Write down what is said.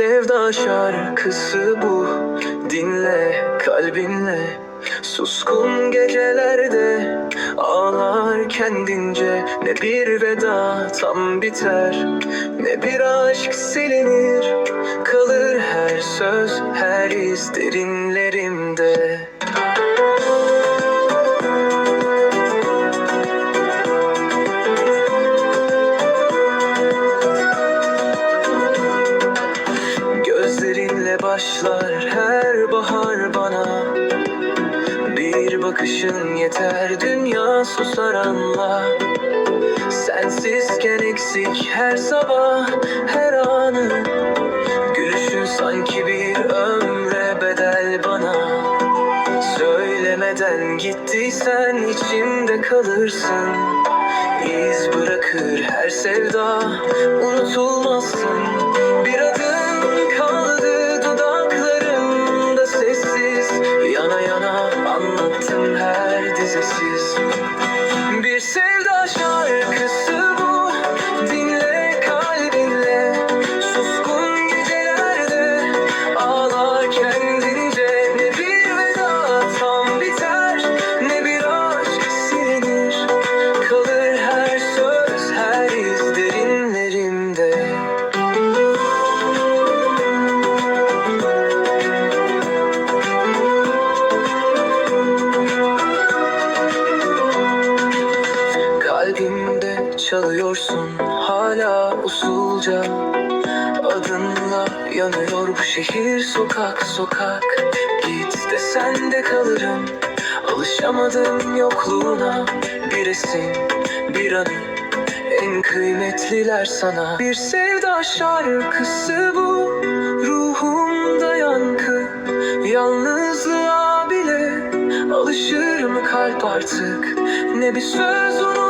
sevda şarkısı bu. Dinle kalbinle. Suskun gecelerde Ağlar kendince. Ne bir veda tam biter Ne bir aşk silinir. Kalır her söz her iz derinlerimde başlar her bahar bana. Bir bakışın yeter dünya susar anla. Sensizken eksik her sabah her anı. Gülüşün sanki bir ömre bedel bana. Söylemeden gittiysen içimde kalırsın. İz bırakır her sevda unutulmazsın her çalıyorsun hala usulca. Adınla yanıyor bu şehir sokak sokak. Git desen de kalırım Alışamadım yokluğuna. Bir resim bir anı En kıymetliler sana. Bir sevda şarkısı bu Ruhumda yankı. Yalnızlığa bile Alışır mı kalp artık? Ne bir söz unut